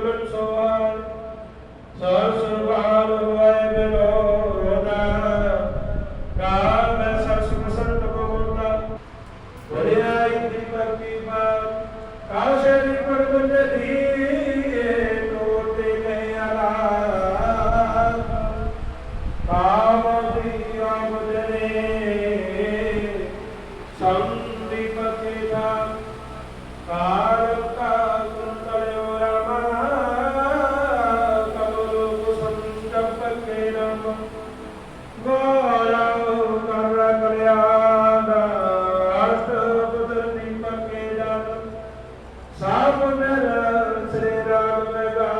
ਬਿਨ ਮਗਲਨ ਸੋਹਾਰ ਸਰ ਸਰਵਾਲ ਹੋਏ ਬਿਲੋਦਾ ਕਾਮ ਸਰਸ ਬਸੰਤ ਕੋਤਾ ਬੜਿਆਈ ਦੀ ਮਰਕੀ ਬਾਤ ਕਾਸ਼ੇ ਦੀ ਪਰਗਟ ਦੀਏ ਤੋਤੇ ਗਏ ਆਲਾ ਕਾਮ ਦੀ ਆਮਦਨੇ ਸੰਦੀਪਤੀ ਸਭ ਮੇਰ ਸ੍ਰੀ ਰਾਮ ਗਾਵੇ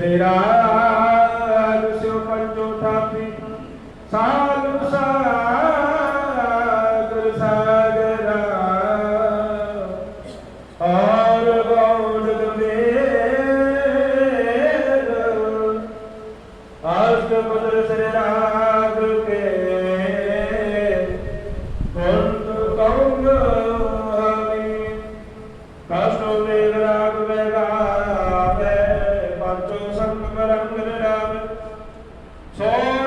ਤੇਰੇ ਰਾਜ ਸਿਉ ਪੰਜੋ ਥਾਪੀ। ਸਾਲੂ ਸਾਗਰ ਸਾਗਰਾ ਔਰ ਗੌੜ ਮੇਰ ਆਸ ਬਦਰ ਤੇਰੇ ਰਾਜ ਕੇ ਗੁਣ ਕਉਂ ਹਮੀ ਕਾਸੋ ਮੇਰਾ ਰਾਗ ਵੇਗਾ Amen.